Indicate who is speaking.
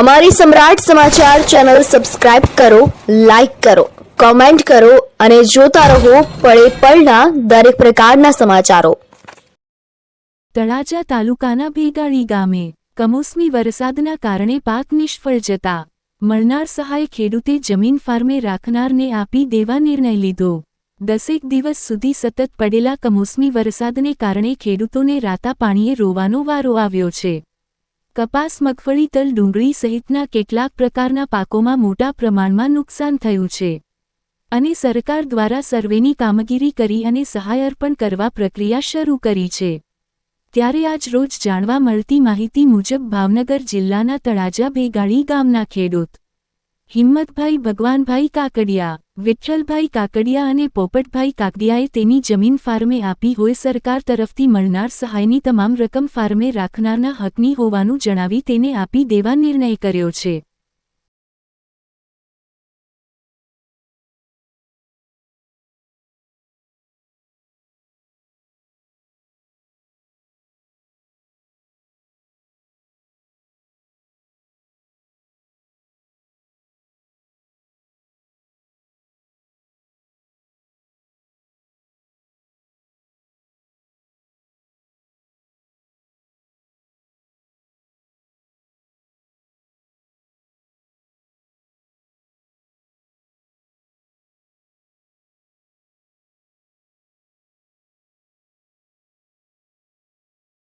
Speaker 1: અમારી Samrat Samachar channel subscribe કરો, like કરો, કોમેન્ટ કરો અને જોતા રહો પળે પળના દરેક પ્રકારના સમાચારો.
Speaker 2: તળાજા તાલુકાના ભેગાળી ગામે કમોસમી વરસાદના કારણે પાક નિષ્ફળ જતા મળનાર સહાય ખેડૂતે જમીન ફાર્મે રાખનારને આપી દેવા નિર્ણય લીધો. દસેક દિવસ સુધી સતત પડેલા કમોસમી વરસાદને કારણે ખેડૂતોને રાતા પાણીએ રોવાનો વારો આવ્યો છે. કપાસ, મગફળી, તલ, ડુંગળી સહિતના કેટલાક પ્રકારના પાકોમાં મોટા પ્રમાણમાં નુકસાન થયું છે. અને સરકાર દ્વારા સર્વેની કામગીરી કરી અને સહાય અર્પણ કરવા પ્રક્રિયા શરૂ કરી છે. ત્યારે આજ રોજ જાણવા મળતી માહિતી મુજબ ભાવનગર જિલ્લાના તળાજા ભેગાળી ગામના ખેડૂત હિંમતભાઈ ભગવાનભાઈ કાકડિયા, વિઠ્ઠલભાઈ કાકડિયા અને પોપટભાઈ કાકડિયાએ તેની જમીન ફાર્મે આપી હોય સરકાર તરફથી મળનાર સહાયની તમામ રકમ ફાર્મે રાખનારના હકની હોવાનું જણાવી તેને આપી દેવા નિર્ણય કર્યો છે.